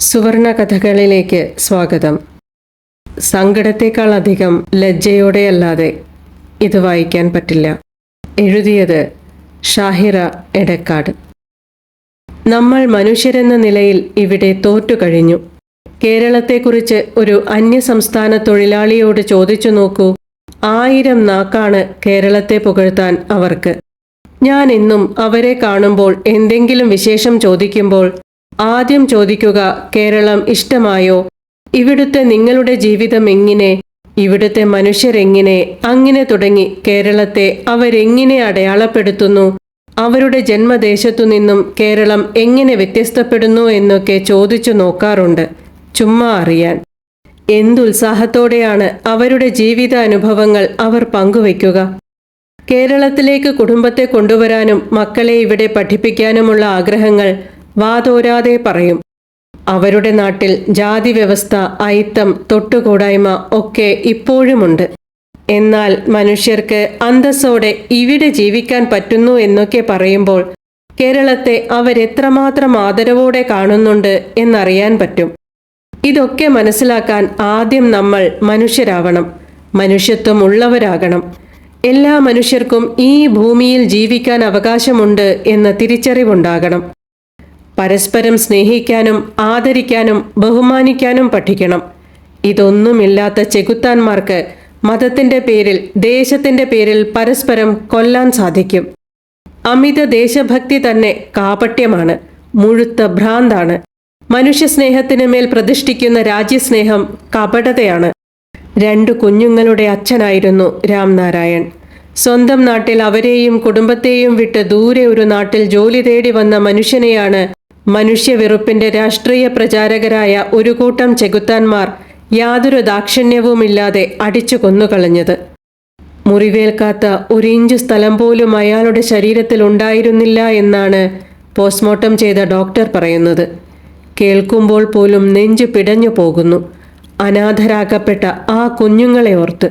സുവർണ കഥകളിലേക്ക് സ്വാഗതം. സങ്കടത്തേക്കാൾ അധികം ലജ്ജയോടെയല്ലാതെ ഇത് വായിക്കാൻ പറ്റില്ല. എഴുതിയത് ഷാഹിറ എടക്കാട്. നമ്മൾ മനുഷ്യരെന്ന നിലയിൽ ഇവിടെ തോറ്റു തോറ്റുകഴിഞ്ഞു കേരളത്തെക്കുറിച്ച് ഒരു അന്യസംസ്ഥാന തൊഴിലാളിയോട് ചോദിച്ചു നോക്കൂ. ആയിരം നാക്കാണ് കേരളത്തെ പുകഴ്ത്താൻ അവർക്ക്. ഞാൻ ഇന്നും അവരെ കാണുമ്പോൾ എന്തെങ്കിലും വിശേഷം ചോദിക്കുമ്പോൾ ആദ്യം ചോദിക്കുക കേരളം ഇഷ്ടമായോ? ഇവിടുത്തെ നിങ്ങളുടെ ജീവിതം എങ്ങനെ? ഇവിടുത്തെ മനുഷ്യരെങ്ങനെ അങ്ങനെ തുടങ്ങി. കേരളത്തെ അവരെങ്ങനെ അടയാളപ്പെടുത്തുന്നു? അവരുടെ ജന്മദേശത്തു നിന്നും കേരളം എങ്ങനെ വ്യത്യസ്തപ്പെടുന്നു എന്നൊക്കെ ചോദിച്ചു നോക്കാറുണ്ട്. ചുമ്മാ അറിയാൻ. എന്തുത്സാഹത്തോടെയാണ് അവരുടെ ജീവിത അനുഭവങ്ങൾ അവർ പങ്കുവയ്ക്കുക. കേരളത്തിലേക്ക് കുടുംബത്തെ കൊണ്ടുവരാനും മക്കളെ ഇവിടെ പഠിപ്പിക്കാനുമുള്ള ആഗ്രഹങ്ങൾ വാതോരാതെ പറയും. അവരുടെ നാട്ടിൽ ജാതി വ്യവസ്ഥ അയിത്തം തൊട്ടുകൂടായ്മ ഒക്കെ ഇപ്പോഴുമുണ്ട്. എന്നാൽ മനുഷ്യർക്ക് അന്തസ്സോടെ ഇവിടെ ജീവിക്കാൻ പറ്റുന്നു എന്നൊക്കെ പറയുമ്പോൾ കേരളത്തെ അവരെത്രമാത്രം ആദരവോടെ കാണുന്നുണ്ട് എന്നറിയാൻ പറ്റും. ഇതൊക്കെ മനസ്സിലാക്കാൻ ആദ്യം നമ്മൾ മനുഷ്യരാവണം മനുഷ്യത്വം ഉള്ളവരാകണം എല്ലാ മനുഷ്യർക്കും ഈ ഭൂമിയിൽ ജീവിക്കാൻ അവകാശമുണ്ട് എന്ന തിരിച്ചറിവുണ്ടാകണം. പരസ്പരം സ്നേഹിക്കാനും ആദരിക്കാനും ബഹുമാനിക്കാനും പഠിക്കണം. ഇതൊന്നുമില്ലാത്ത ചെകുത്താന്മാർക്ക് മതത്തിന്റെ പേരിൽ ദേശത്തിന്റെ പേരിൽ പരസ്പരം കൊല്ലാൻ സാധിക്കും. അമിത ദേശഭക്തി തന്നെ കാപട്യമാണ് മുഴുത്ത ഭ്രാന്താണ്. മനുഷ്യസ്നേഹത്തിന് മേൽ പ്രതിഷ്ഠിക്കുന്ന രാജ്യസ്നേഹം കപടതയാണ്. രണ്ടു കുഞ്ഞുങ്ങളുടെ അച്ഛനായിരുന്നു രാംനാരായൺ. സ്വന്തം നാട്ടിൽ അവരെയും കുടുംബത്തെയും വിട്ട് ദൂരെ ഒരു നാട്ടിൽ ജോലി തേടി വന്ന മനുഷ്യനെയാണ് മനുഷ്യവെറുപ്പിന്റെ രാഷ്ട്രീയ പ്രചാരകരായ ഒരു കൂട്ടം ചെകുത്താന്മാർ യാതൊരു ദാക്ഷിണ്യവുമില്ലാതെ അടിച്ചു കൊന്നുകളഞ്ഞത്. മുറിവേൽക്കാത്ത ഒരു ഇഞ്ച് സ്ഥലം പോലും അയാളുടെ ശരീരത്തിൽ ഉണ്ടായിരുന്നില്ല എന്നാണ് പോസ്റ്റ്മോർട്ടം ചെയ്ത ഡോക്ടർ പറയുന്നത്. കേൾക്കുമ്പോൾ പോലും നെഞ്ചു പിടഞ്ഞു പോകുന്നു. അനാഥരാക്കപ്പെട്ട ആ കുഞ്ഞുങ്ങളെ ഓർത്ത്.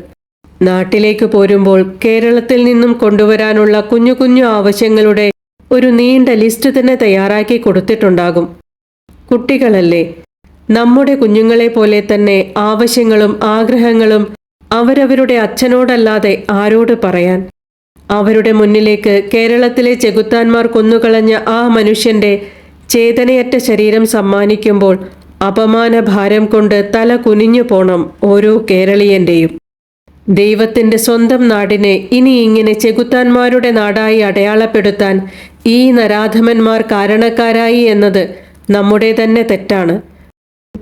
നാട്ടിലേക്ക് പോരുമ്പോൾ കേരളത്തിൽ നിന്നും കൊണ്ടുവരാനുള്ള കുഞ്ഞു കുഞ്ഞു ആവശ്യങ്ങളുടെ ഒരു നീണ്ട ലിസ്റ്റ് തന്നെ തയ്യാറാക്കി കൊടുത്തിട്ടുണ്ടാകും. കുട്ടികളല്ലേ? നമ്മുടെ കുഞ്ഞുങ്ങളെ പോലെ തന്നെ ആവശ്യങ്ങളും ആഗ്രഹങ്ങളും അവരവരുടെ അച്ഛനോടല്ലാതെ ആരോട് പറയാൻ? അവരുടെ മുന്നിലേക്ക് കേരളത്തിലെ ചെകുത്താന്മാർ കൊന്നുകളഞ്ഞ ആ മനുഷ്യന്റെ ചേതനയറ്റ ശരീരം സമ്മാനിക്കുമ്പോൾ അപമാന ഭാരം കൊണ്ട് തല കുനിഞ്ഞു പോണം ഓരോ കേരളീയന്റെയും. ദൈവത്തിന്റെ സ്വന്തം നാടിനെ ഇനി ഇങ്ങനെ ചെകുത്താന്മാരുടെ നാടായി അടയാളപ്പെടുത്താൻ ഈ നരാധമന്മാർ കാരണക്കാരായി എന്നത് നമ്മുടെ തന്നെ തെറ്റാണ്.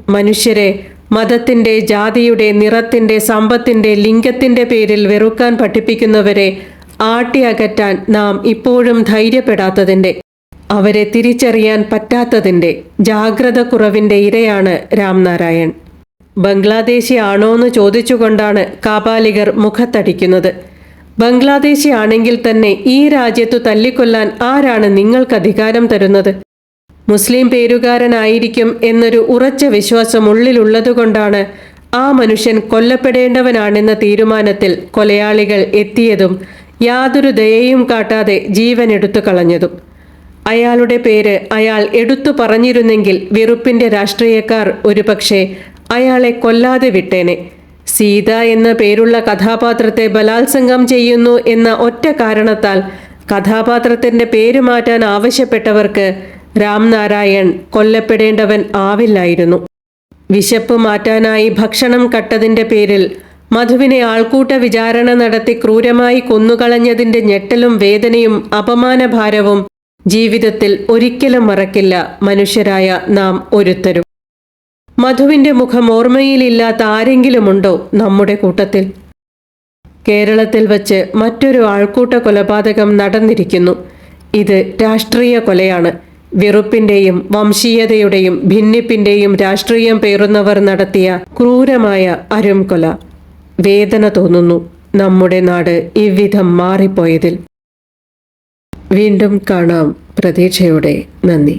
മനുഷ്യരെ മതത്തിന്റെ ജാതിയുടെ നിറത്തിന്റെ സമ്പത്തിന്റെ ലിംഗത്തിന്റെ പേരിൽ വെറുക്കാൻ പഠിപ്പിക്കുന്നവരെ ആട്ടി അകറ്റാൻ നാം ഇപ്പോഴും ധൈര്യപ്പെടാത്തതിന്റെ അവരെ തിരിച്ചറിയാൻ പറ്റാത്തതിന്റെ ജാഗ്രത കുറവിന്റെ ഇരയാണ് രാംനാരായൺ. ബംഗ്ലാദേശി ആണോന്ന് ചോദിച്ചുകൊണ്ടാണ് കാപാലികർ മുഖത്തടിക്കുന്നത്. ബംഗ്ലാദേശി ആണെങ്കിൽ തന്നെ ഈ രാജ്യത്തു തല്ലിക്കൊല്ലാൻ ആരാണ് നിങ്ങൾക്ക് അധികാരം തരുന്നത്? മുസ്ലിം പേരുകാരനായിരിക്കും എന്നൊരു ഉറച്ച വിശ്വാസം ഉള്ളിലുള്ളതുകൊണ്ടാണ് ആ മനുഷ്യൻ കൊല്ലപ്പെടേണ്ടവനാണെന്ന തീരുമാനത്തിൽ കൊലയാളികൾ എത്തിയതും യാതൊരു ദയയും കാട്ടാതെ ജീവൻ എടുത്തു കളഞ്ഞതും. അയാളുടെ പേര് അയാൾ എടുത്തു പറഞ്ഞിരുന്നെങ്കിൽ വെറുപ്പിന്റെ രാഷ്ട്രീയക്കാർ ഒരുപക്ഷെ അയാളെ കൊല്ലാതെ വിട്ടേനെ. സീത എന്ന പേരുള്ള കഥാപാത്രത്തെ ബലാത്സംഗം ചെയ്യുന്നു എന്ന ഒറ്റ കാരണത്താൽ കഥാപാത്രത്തിന്റെ പേര് മാറ്റാൻ ആവശ്യപ്പെട്ടവർക്ക് രാംനാരായൺ കൊല്ലപ്പെടേണ്ടവൻ ആവില്ലായിരുന്നു. വിശപ്പ് മാറ്റാനായി ഭക്ഷണം കട്ടതിന്റെ പേരിൽ മധുവിനെ ആൾക്കൂട്ട വിചാരണ നടത്തി ക്രൂരമായി കൊന്നുകളഞ്ഞതിന്റെ ഞെട്ടലും വേദനയും അപമാനഭാരവും ജീവിതത്തിൽ ഒരിക്കലും മറക്കില്ല മനുഷ്യരായ നാം ഒരുത്തരും. മധുവിന്റെ മുഖം ഓർമ്മയിലില്ലാത്ത ആരെങ്കിലുമുണ്ടോ നമ്മുടെ കൂട്ടത്തിൽ? കേരളത്തിൽ വച്ച് മറ്റൊരു ആൾക്കൂട്ട കൊലപാതകം നടന്നിരിക്കുന്നു. ഇത് രാഷ്ട്രീയ കൊലയാണ്. വെറുപ്പിന്റെയും വംശീയതയുടെയും ഭിന്നിപ്പിന്റെയും രാഷ്ട്രീയം പേറുന്നവർ നടത്തിയ ക്രൂരമായ അരുംകൊല. വേദന തോന്നുന്നു നമ്മുടെ നാട് ഇவ்விധം മാറിപ്പോയതിൽ. വീണ്ടും കാണാം പ്രതീക്ഷയുടെ. നന്ദി.